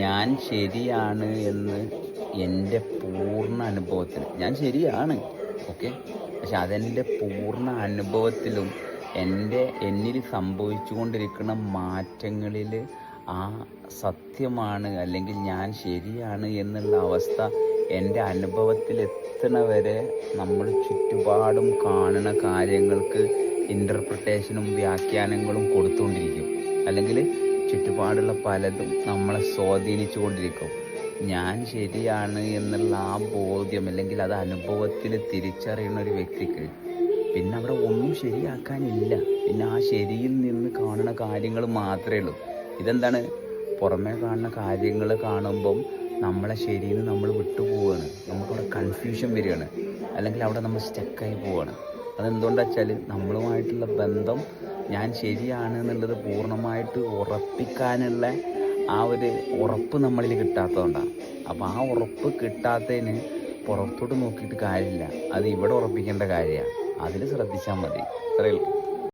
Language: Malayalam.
ഞാൻ ശരിയാണ് എന്ന് എന്റെ പൂർണ അനുഭവത്തിൽ. ഞാൻ ശരിയാണ് ഓക്കെ പക്ഷെ അതെന്റെ പൂർണ അനുഭവത്തിലും എന്റെ എന്നിൽ സംഭവിച്ചുകൊണ്ടിരിക്കുന്ന മാറ്റങ്ങളിൽ ആ സത്യമാണ് അല്ലെങ്കിൽ ഞാൻ ശരിയാണ് എന്നുള്ള അവസ്ഥ എന്റെ അനുഭവത്തിൽ എത്തണ വരെ നമ്മൾ ചുറ്റുപാടും കാണുന്ന കാര്യങ്ങൾക്ക് ഇന്റർപ്രിട്ടേഷനും വ്യാഖ്യാനങ്ങളും കൊടുത്തുകൊണ്ടിരിക്കും. അല്ലെങ്കിൽ ചുറ്റുപാടുള്ള പലതും നമ്മളെ സ്വാധീനിച്ചു കൊണ്ടിരിക്കും ഞാൻ ശരിയാണ് എന്നുള്ള ആ ബോധ്യം അല്ലെങ്കിൽ അത് അനുഭവത്തിൽ തിരിച്ചറിയുന്ന ഒരു വ്യക്തിക്ക് പിന്നെ അവിടെ ഒന്നും ശരിയാക്കാനില്ല. പിന്നെ ആ ശരിയിൽ നിന്ന് കാണുന്ന കാര്യങ്ങൾ മാത്രമേ ഉള്ളൂ. ഇതെന്താണ്? പുറമേ കാണുന്ന കാര്യങ്ങൾ കാണുമ്പം നമ്മളെ ശരിയിൽ നിന്ന് നമ്മൾ വിട്ടുപോവുകയാണ് നമുക്കവിടെ കൺഫ്യൂഷൻ വരികയാണ്. അല്ലെങ്കിൽ അവിടെ നമ്മൾ സ്റ്റക്കായി പോവുകയാണ് അതെന്തുകൊണ്ടാണെന്ന് വെച്ചാൽ നമ്മളുമായിട്ടുള്ള ബന്ധം ഞാൻ ശരിയാണ് എന്നുള്ളത് പൂർണമായിട്ട് ഉറപ്പിക്കാനുള്ള ആ ഒരു ഉറപ്പ് നമ്മളിൽ കിട്ടാത്തതുകൊണ്ടാണ്. അപ്പോൾ ആ ഉറപ്പ് കിട്ടാത്തതിന് പുറത്തോട്ട് നോക്കിയിട്ട് കാര്യമില്ല. അത് ഇവിടെ ഉറപ്പിക്കേണ്ട കാര്യമാണ്. അതിൽ ശ്രദ്ധിച്ചാൽ മതി. ഇത്രയേ ഉള്ളൂ.